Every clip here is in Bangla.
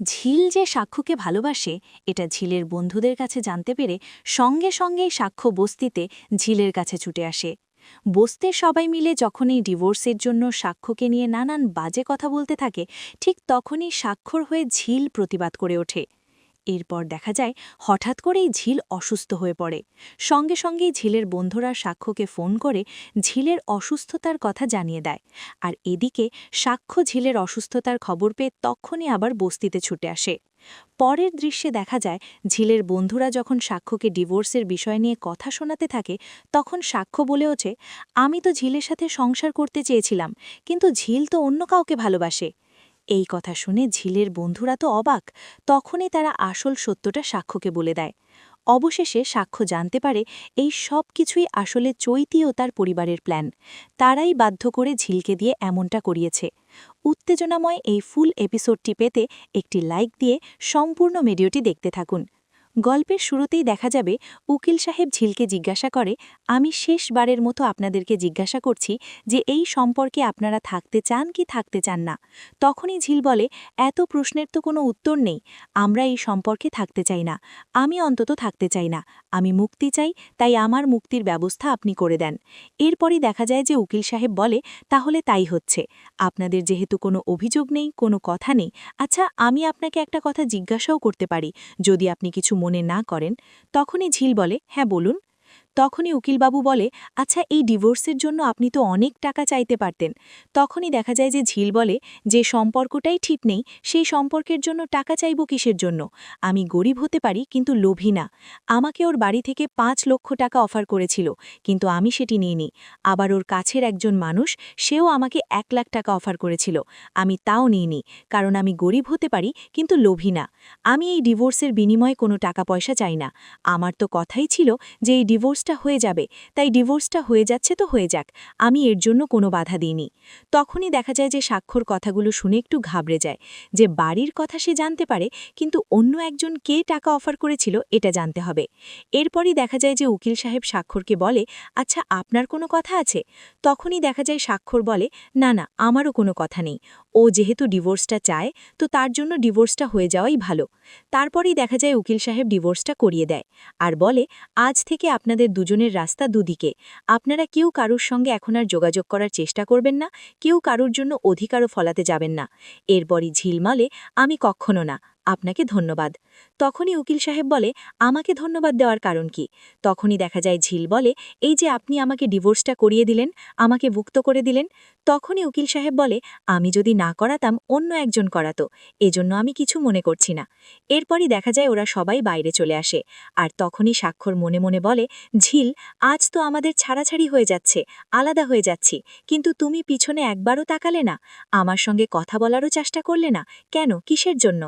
ঝিল যে সাক্ষুকে ভালোবাসে, এটা ঝিলের বন্ধুদের কাছে জানতে পেরে সঙ্গে সঙ্গেই সাক্ষ্য বস্তিতে ঝিলের কাছে ছুটে আসে। বস্তির সবাই মিলে যখন এই ডিভোর্সের জন্য সাক্ষ্যকে নিয়ে নানান বাজে কথা বলতে থাকে, ঠিক তখনই স্বাক্ষর হয়ে ঝিল প্রতিবাদ করে ওঠে। এরপর দেখা যায় হঠাৎ করেই ঝিল অসুস্থ হয়ে পড়ে। সঙ্গে সঙ্গেই ঝিলের বন্ধুরা সাক্ষ্যকে ফোন করে ঝিলের অসুস্থতার কথা জানিয়ে দেয়। আর এদিকে সাক্ষ্য ঝিলের অসুস্থতার খবর পেয়ে তখনই আবার বস্তিতে ছুটে আসে। পরের দৃশ্যে দেখা যায় ঝিলের বন্ধুরা যখন সাক্ষ্যকে ডিভোর্সের বিষয় নিয়ে কথা শোনাতে থাকে, তখন সাক্ষ্য বলে ওঠে, আমি তো ঝিলের সাথে সংসার করতে চেয়েছিলাম, কিন্তু ঝিল তো অন্য কাউকে ভালোবাসে। এই কথা শুনে ঝিলের বন্ধুরা তো অবাক, তখনই তারা আসল সত্যটা সাক্ষ্যকে বলে দেয়। অবশেষে সাক্ষ্য জানতে পারে এই সব কিছুই আসলে চৈতি ও তার পরিবারের প্ল্যান। তারাই বাধ্য করে ঝিলকে দিয়ে এমনটা করিয়েছে। উত্তেজনাময় এই ফুল এপিসোডটি পেতে একটি লাইক দিয়ে সম্পূর্ণ ভিডিওটি দেখতে থাকুন। গল্পের শুরুতেই দেখা যাবে উকিল সাহেব ঝিলকে জিজ্ঞাসা করে, আমি শেষবারের মতো আপনাদেরকে জিজ্ঞাসা করছি যে এই সম্পর্কে আপনারা থাকতে চান কি থাকতে চান না? তখনই ঝিল বলে, এত প্রশ্নের তো কোনো উত্তর নেই। আমরা এই সম্পর্কে থাকতে চাই না। আমি অন্তত থাকতে চাই না। আমি মুক্তি চাই, তাই আমার মুক্তির ব্যবস্থা আপনি করে দেন। এরপরই দেখা যায় যে উকিল সাহেব বলে, তাহলে তাই হচ্ছে। আপনাদের যেহেতু কোনো অভিযোগ নেই, কোনো কথা নেই আচ্ছা আমি আপনাকে একটা কথা জিজ্ঞাসাও করতে পারি, যদি আপনি কিছু মনে না করেন। তখনই ঝিল বলে হ্যাঁ বলুন। তখনই উকিলবাবু বলে আচ্ছা এই ডিভোর্সের জন্য আপনি তো অনেক টাকা চাইতে পারতেন। তখনই দেখা যায় যে ঝিল বলে, যে সম্পর্কটাই ঠিক নেই, সেই সম্পর্কের জন্য টাকা চাইব কিসের জন্য? আমি গরিব হতে পারি, কিন্তু লোভী না। আমাকে ওর বাড়ি থেকে পাঁচ লক্ষ টাকা অফার করেছিল, কিন্তু আমি সেটি নিইনি। আবার ওর কাছের একজন মানুষ, সেও আমাকে এক লাখ টাকা অফার করেছিল। আমি তাও নিইনি, কারণ আমি গরিব হতে পারি, কিন্তু লোভী না। আমি এই ডিভোর্সের বিনিময়ে কোনো টাকা পয়সা চাই না। আমার তো কথাই ছিল যে এই ডিভোর্সটা হয়ে যাবে, তাই ডিভোর্সটা হয়ে যাচ্ছে তো হয়ে যাক, আমি এর জন্য কোনো বাধা দিইনি। তখনই দেখা যায় যে স্বাক্ষর কথাগুলো শুনে একটু ঘাবড়ে যায়, যে বাড়ির কথা সে জানতে পারে, কিন্তু অন্য একজন কে টাকা অফার করেছিল এটা জানতে হবে। এরপরই দেখা যায় যে উকিল সাহেব স্বাক্ষরকে বলে আচ্ছা আপনার কোনো কথা আছে? তখনই দেখা যায় স্বাক্ষর বলে, না না, আমারও কোনো কথা নেই। ও যেহেতু ডিভোর্সটা চায়, তো তার জন্য ডিভোর্সটা হয়ে যাওয়াই ভালো। তারপরেই দেখা যায় উকিল সাহেব ডিভোর্সটা করিয়ে দেয়, আর বলে, আজ থেকে আপনাদের দুজনের রাস্তা দুদিকে। আপনারা কেউ কারুর সঙ্গে এখন আর যোগাযোগ করার চেষ্টা করবেন না, কেউ কারুর জন্য অধিকারও ফলাতে যাবেন না। এরপরই ঝিলমালে, আমি কখনো না। আপনাকে ধন্যবাদ। তখনই উকিল সাহেব বলে, আমাকে ধন্যবাদ দেওয়ার কারণ কি? তখনই দেখা যায় ঝিল বলে, এই যে আপনি আমাকে ডিভোর্সটা করিয়ে দিলেন, আমাকে মুক্ত করে দিলেন। তখনই উকিল সাহেব বলে, আমি যদি না করাতাম, অন্য একজন করাতো। এজন্য আমি কিছু মনে করছি না। এরপরই দেখা যায় ওরা সবাই বাইরে চলে আসে। আর তখনই স্বাক্ষর মনে মনে বলে, ঝিল, আজ তো আমাদের ছাড়াছাড়ি হয়ে যাচ্ছে, আলাদা হয়ে যাচ্ছি। কিন্তু তুমি পিছনে একবারও তাকালে না। আমার সঙ্গে কথা বলারও চেষ্টা করলে না। কেন? কিসের জন্য?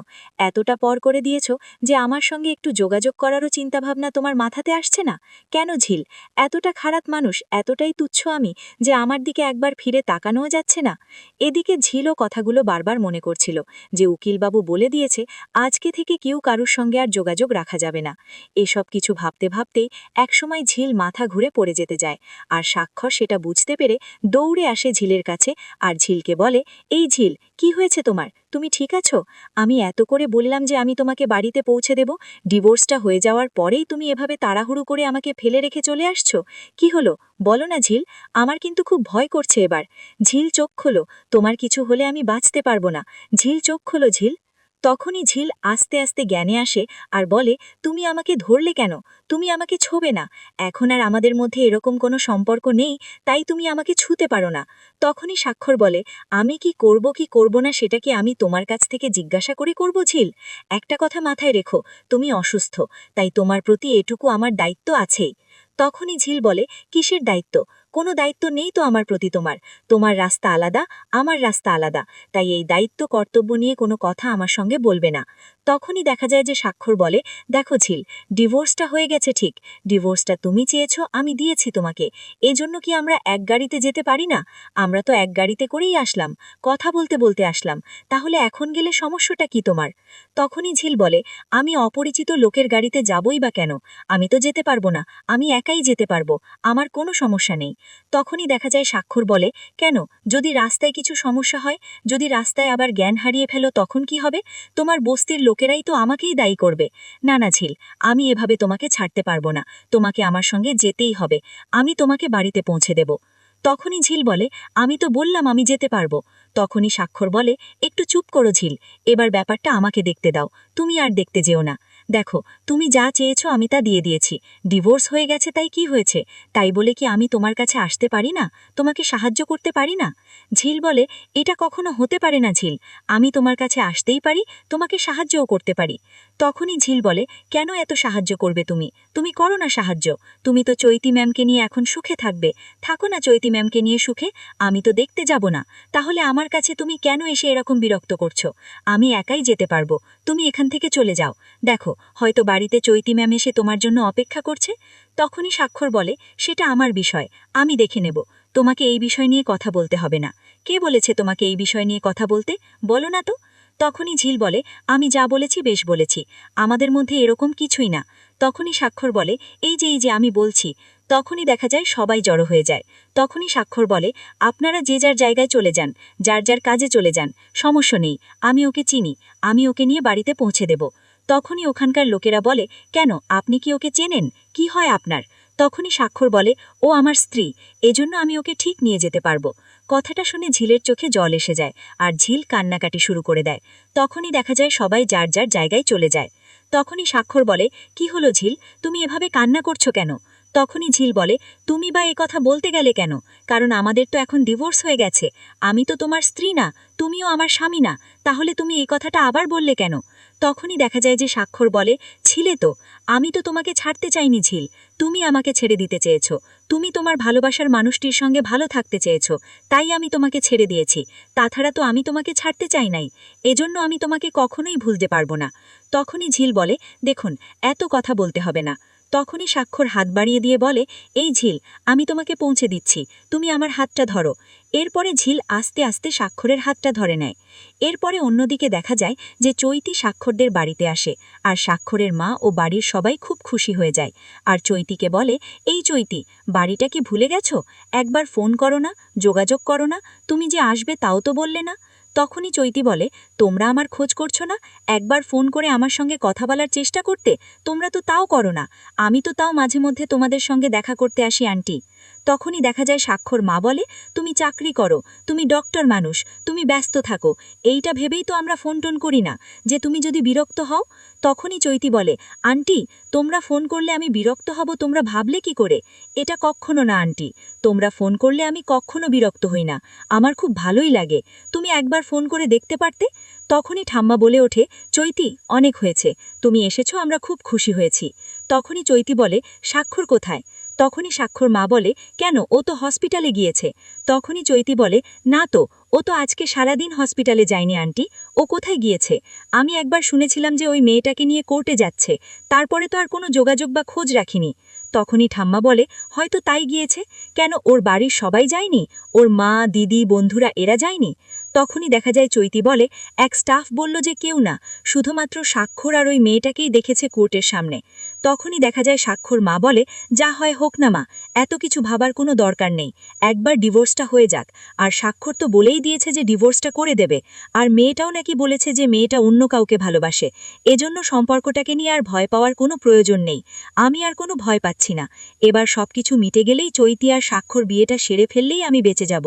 এতটা পর করে দিয়েছ যে আমার সঙ্গে একটু যোগাযোগ করারও চিন্তাভাবনা তোমার মাথাতে আসছে না? কেন ঝিল? এতটা খারাপ মানুষ, এতটাই তুচ্ছ আমি যে আমার দিকে একবার ফিরে তাকানোও যাচ্ছে না। এদিকে ঝিলও কথাগুলো বারবার মনে করছিল যে উকিলবাবু বলে দিয়েছে, আজকে থেকে কেউ কারুর সঙ্গে আর যোগাযোগ রাখা যাবে না। এসব কিছু ভাবতে ভাবতেই একসময় ঝিল মাথা ঘুরে পড়ে যেতে যায় আর স্বাক্ষর সেটা বুঝতে পেরে দৌড়ে আসে ঝিলের কাছে আর ঝিলকে বলে, এই ঝিল, কি হয়েছে তোমার? তুমি ঠিক আছো? আমি এত করে বললাম যে আমি তোমাকে বাড়িতে পৌঁছে দেব। ডিভোর্সটা হয়ে যাওয়ার পরেই তুমি এভাবে তাড়াহুড়ো করে আমাকে ফেলে রেখে চলে আসছো? কি হলো? বলো না, ঝিল। আমার কিন্তু খুব ভয় করছে এবার। ঝিল চোখ খোলো। তোমার কিছু হলে আমি বাঁচতে পারব না। ঝিল চোখ খোলো, ঝিল। তখনই ঝিল আস্তে আস্তে জ্ঞানে আসে আর বলে, তুমি আমাকে ধরলে কেন? তুমি আমাকে ছোবে না। এখন আর আমাদের মধ্যে এরকম কোনো সম্পর্ক নেই, তাই তুমি আমাকে ছুতে পারো না। তখনই স্বাক্ষর বলে, আমি কি করব কি করব না সেটা কি আমি তোমার কাছ থেকে জিজ্ঞাসা করে করব ঝিল? একটা কথা মাথায় রেখো, তুমি অসুস্থ, তাই তোমার প্রতি এটুকু আমার দায়িত্ব আছেই। তখনই ঝিল বলে, কিসের দায়িত্ব? কোনো দায়িত্ব নেই তো আমার প্রতি তোমার। তোমার রাস্তা আলাদা, আমার রাস্তা আলাদা। তাই এই দায়িত্ব, কর্তব্য নিয়ে কোনো কথা আমার সঙ্গে বলবে না। তখনই দেখা যায় যে স্বাক্ষর বলে, দেখো ঝিল, ডিভোর্সটা হয়ে গেছে ঠিক। ডিভোর্সটা তুমি চেয়েছ, আমি দিয়েছি তোমাকে। এজন্য কি আমরা এক গাড়িতে যেতে পারি না? আমরা তো এক গাড়িতে করেই আসলাম। কথা বলতে বলতে আসলাম। তাহলে এখন গেলে সমস্যাটা কি তোমার? তখনই ঝিল বলে, আমি অপরিচিত লোকের গাড়িতে যাবই বা কেন? আমি তো যেতে পারব না। আমি একাই যেতে পারব। আমার কোনো সমস্যা নেই। তখনই দেখা যায় স্বাক্ষর বলে, কেন? যদি রাস্তায় কিছু সমস্যা হয়, যদি রাস্তায় আবার জ্ঞান হারিয়ে ফেলো, তখন কি হবে? তোমার বস্তির লোকেরাই তো আমাকেই দায়ী করবে। না না, ঝিল, আমি এভাবে তোমাকে ছাড়তে পারব না। তোমাকে আমার সঙ্গে যেতেই হবে। আমি তোমাকে বাড়িতে পৌঁছে দেব। তখনই ঝিল বলে, আমি তো বললাম আমি যেতে পারব। তখনই স্বাক্ষর বলে, একটু চুপ করো ঝিল, এবার ব্যাপারটা আমাকে দেখতে দাও। তুমি আর দেখতে যেও না। দেখো, তুমি যা চেয়েছ আমি তা দিয়ে দিয়েছি। ডিভোর্স হয়ে গেছে তাই কি হয়েছে? তাই বলে কি আমি তোমার কাছে আসতে পারি না? তোমাকে সাহায্য করতে পারি না? ঝিল বলে, এটা কখনো হতে পারে না ঝিল। আমি তোমার কাছে আসতেই পারি, তোমাকে সাহায্যও করতে পারি। তখনই ঝিল বলে, কেন এত সাহায্য করবে তুমি? তুমি করো না সাহায্য। তুমি তো চৈতি ম্যামকে নিয়ে এখন সুখে থাকবে। থাকো না চৈতি ম্যামকে নিয়ে সুখে, আমি তো দেখতে যাব না। তাহলে আমার কাছে তুমি কেন এসে এরকম বিরক্ত করছ? আমি একাই যেতে পারব। তুমি এখান থেকে চলে যাও। দেখো হয়তো বাড়িতে চৈতি ম্যাম এসে তোমার জন্য অপেক্ষা করছে? তখনই স্বাক্ষর বলে, সেটা আমার বিষয়, আমি দেখে নেব। তোমাকে এই বিষয় নিয়ে কথা বলতে হবে না। কে বলেছে তোমাকে এই বিষয় নিয়ে কথা বলতে? বলো না তো। তখনই ঝিল বলে, আমি যা বলেছি বেশ বলেছি, আমাদের মধ্যে এরকম কিছুই না। তখনই স্বাক্ষর বলে, এই যে এই যে, আমি বলছি। তখনই দেখা যায় সবাই জড়ো হয়ে যায়। তখনই স্বাক্ষর বলে, আপনারা যে যার জায়গায় চলে যান, যার যার কাজে চলে যান, সমস্যা নেই, আমি ওকে চিনি, আমি ওকে নিয়ে বাড়িতে পৌঁছে দেব। তখনই ওখানকার লোকেরা বলে, কেন, আপনি কি ওকে চেনেন? কি হয় আপনার? তখনই স্বাক্ষর বলে, ও আমার স্ত্রী, এজন্য আমি ওকে ঠিক নিয়ে যেতে পারব। কথাটা শুনে ঝিলের চোখে জল এসে যায় আর ঝিল কান্নাকাটি শুরু করে দেয়। তখনই দেখা যায় সবাই যার যার জায়গায় চলে যায়। তখনই স্বাক্ষর বলে, কি হলো ঝিল? তুমি এভাবে কান্না করছ কেন? তখনই ঝিল বলে, তুমি বা এ কথা বলতে গেলে কেন? কারণ আমাদের তো এখন ডিভোর্স হয়ে গেছে। আমি তো তোমার স্ত্রী না, তুমিও আমার স্বামী না। তাহলে তুমি এই কথাটা আবার বললে কেন? তখনই দেখা যায় যে স্বাক্ষর বলে, ছিলে তো, আমি তো তোমাকে ছাড়তে চাইনি ঝিল, তুমি আমাকে ছেড়ে দিতে চেয়েছো, তুমি তোমার ভালোবাসার মানুষটির সঙ্গে ভালো থাকতে চেয়েছো, তাই আমি তোমাকে ছেড়ে দিয়েছি, তাছাড়া তো আমি তোমাকে ছাড়তে চাই নাই, এজন্য আমি তোমাকে কখনোই ভুলতে পারব না। তখনই ঝিল বলে, দেখুন, এত কথা বলতে হবে না তখনই স্বাক্ষর হাত বাড়িয়ে দিয়ে বলে, এই ঝিল, আমি তোমাকে পৌঁছে দিচ্ছি। তুমি আমার হাতটা ধরো। এরপরে ঝিল আস্তে আস্তে স্বাক্ষরের হাতটা ধরে নেয়। এরপরে অন্যদিকে দেখা যায় যে চৈতি স্বাক্ষরদের বাড়িতে আসে, আর স্বাক্ষরের মা ও বাড়ির সবাই খুব খুশি হয়ে যায়। আর চৈতিকে বলে, এই চৈতি, বাড়িটা কি ভুলে গেছো? একবার ফোন করো না, যোগাযোগ করো না, তুমি যে আসবে তাও তো বললে না? তখনই চৈতি বলে তোমরা আমার খোঁজ করছ না? একবার ফোন করে আমার সঙ্গে কথা বলার চেষ্টা করতে? তোমরা তো তাও করো না। আমি তো তাও মাঝে মধ্যে তোমাদের সঙ্গে দেখা করতে আসি, আন্টি। তখনই দেখা যায় স্বাক্ষর মা বলে, তুমি চাকরি করো, তুমি ডক্টর মানুষ, তুমি ব্যস্ত থাকো। এইটা ভেবেই তো আমরা ফোন টোন করি না। যে তুমি যদি বিরক্ত হও? তখনই চৈতি বলে, আন্টি, তোমরা ফোন করলে আমি বিরক্ত হব, তোমরা ভাবলে কি করে? এটা কখনো না, আন্টি। তোমরা ফোন করলে আমি কখনো বিরক্ত হই না। আমার খুব ভালোই লাগে। তুমি একবার ফোন করে দেখতে পারতে? তখনই ঠাম্মা বলে ওঠে, চৈতি, অনেক হয়েছে। তুমি এসেছ, আমরা খুব খুশি হয়েছি। তখনই চৈতি বলে, স্বাক্ষর কোথায়? তখনই স্বাক্ষর মা বলে, কেন? ও তো হসপিটালে গিয়েছে। তখনই চৈতি বলে, না তো, ও তো আজকে সারাদিন হসপিটালে যায়নি, আন্টি। ও কোথায় গিয়েছে? আমি একবার শুনেছিলাম যে ওই মেয়েটাকে নিয়ে কোর্টে যাচ্ছে। তারপরে তো আর কোনো যোগাযোগ বা খোঁজ রাখিনি। তখনই ঠাম্মা বলে, হয়তো তাই গিয়েছে। কেন, ওর বাড়ির সবাই যায়নি? ওর মা, দিদি, বন্ধুরা, এরা যায়নি? তখনই দেখা যায় চৈতি বলে, এক স্টাফ বলল যে কেউ না, শুধুমাত্র স্বাক্ষর আর ওই মেয়েটাকেই দেখেছে কোর্টের সামনে। তখনই দেখা যায় স্বাক্ষর মা বলে, যা হয় হোক না মা, এত কিছু ভাবার কোনো দরকার নেই, একবার ডিভোর্সটা হয়ে যাক। আর স্বাক্ষর তো বলেই দিয়েছে যে ডিভোর্সটা করে দেবে, আর মেয়েটাও নাকি বলেছে যে মেয়েটা অন্য কাউকে ভালোবাসে। এজন্য সম্পর্কটাকে নিয়ে আর ভয় পাওয়ার কোনো প্রয়োজন নেই। আমি আর কোনো ভয় পাচ্ছি না। এবার সবকিছু মিটে গেলেই চৈতি আর স্বাক্ষর বিয়েটা সেরে ফেললেই আমি বেঁচে যাব।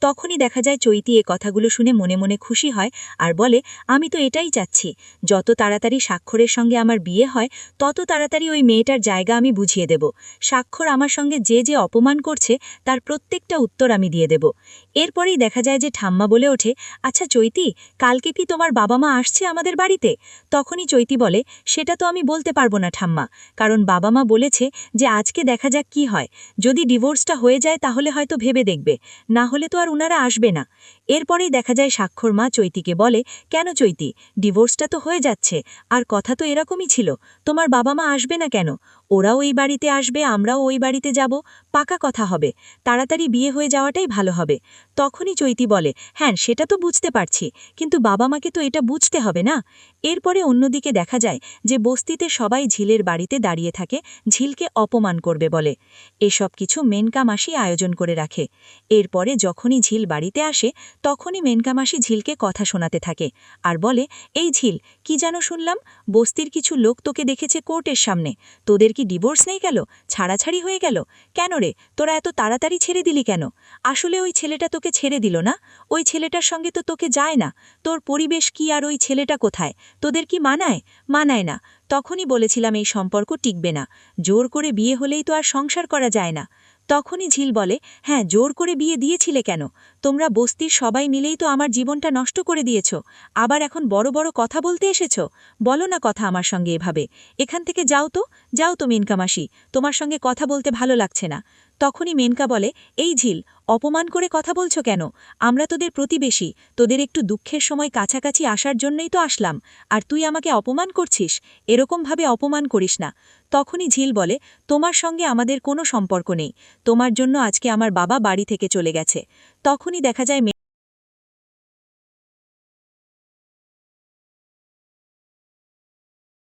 তখনই দেখা যায় চৈতি এ কথাগুলো শুনে মনে মনে খুশি হয় আর বলে, আমি তো এটাই চাচ্ছি। যত তাড়াতাড়ি স্বাক্ষরের সঙ্গে আমার বিয়ে হয়, তত তাড়াতাড়ি ওই মেয়েটার জায়গা আমি বুঝিয়ে দেব। স্বাক্ষর আমার সঙ্গে যে যে অপমান করছে, তার প্রত্যেকটা উত্তর আমি দিয়ে দেব। এরপরেই দেখা যায় যে ঠাম্মা বলে ওঠে আচ্ছা চৈতি, কালকে কি তোমার বাবা মা আসছে আমাদের বাড়িতে? তখনই চৈতি বলে, সেটা তো আমি বলতে পারব না ঠাম্মা, কারণ বাবা মা বলেছে যে আজকে দেখা যাক কি হয়। যদি ডিভোর্সটা হয়ে যায় তাহলে হয়তো ভেবে দেখবে, না হলে তো আর উনারা আসবে না। এরপরেই দেখা যায় স্বাক্ষর মা চৈতিকে বলে, কেন চৈতি? ডিভোর্সটা তো হয়ে যাচ্ছে, আর কথা তো এরকমই ছিল। তোমার বাবা মা আসবে না কেন? ওরাও এই বাড়িতে আসবে, আমরাও ওই বাড়িতে যাব, পাকা কথা হবে, তাড়াতাড়ি বিয়ে হয়ে যাওয়াটাই ভালো হবে। তখনই চৈতি বলে হ্যাঁ সেটা তো বুঝতে পারছি, কিন্তু বাবা মাকে তো এটা বুঝতে হবে না? এরপরে অন্যদিকে দেখা যায় যে বস্তিতে সবাই ঝিলের বাড়িতে দাঁড়িয়ে থাকে, ঝিলকে অপমান করবে বলে। এসব কিছু মেনকা মাসি আয়োজন করে রাখে। এরপরে যখনই ঝিল বাড়িতে আসে, তখনই মেনকা মাসি ঝিলকে কথা শোনাতে থাকে আর বলে, এই ঝিল, কি যেন শুনলাম? বস্তির কিছু লোক তোকে দেখেছে কোর্টের সামনে, তোদের কি ডিভোর্স নেই গেল? ছাড়াছাড়ি হয়ে গেল? কেন রে? তোরা এত তাড়াতাড়ি ছেড়ে দিলি কেন? আসলে ওই ছেলেটা তোকে ছেড়ে দিল না? ওই ছেলেটার সঙ্গে তো তোকে যায় না। তোর পরিবেশ কি আর ওই ছেলেটা কোথায়? তোদের কি মানায়? মানায় না। তখনই বলেছিলাম এই সম্পর্ক টিকবে না। জোর করে বিয়ে হলেই তো আর সংসার করা যায় না। তখনই ঝিল বলে হ্যাঁ জোর করে বিয়ে দিয়েছিলে কেন? তোমরা বস্তির সবাই মিলেই তো আমার জীবনটা নষ্ট করে দিয়েছ। আবার এখন বড় বড় কথা বলতে এসেছ? বলো না কথা আমার সঙ্গে এভাবে। এখান থেকে যাও তো যাও তো মিনকামাসি। তোমার সঙ্গে কথা বলতে ভালো লাগছে না। তখনই মেনকা বলে, এই ঝিল, অপমান করে কথা বলছো কেন? আমরা তোদের প্রতিবেশী, তোদের একটু দুঃখের সময় কাছাকাছি আসার জন্যই তো আসলাম, আর তুই আমাকে অপমান করছিস? এরকমভাবে অপমান করিস না। তখনই ঝিল বলে, তোমার সঙ্গে আমাদের কোনো সম্পর্ক নেই, তোমার জন্য আজকে আমার বাবা বাড়ি থেকে চলে গেছে। তখনই দেখা যায়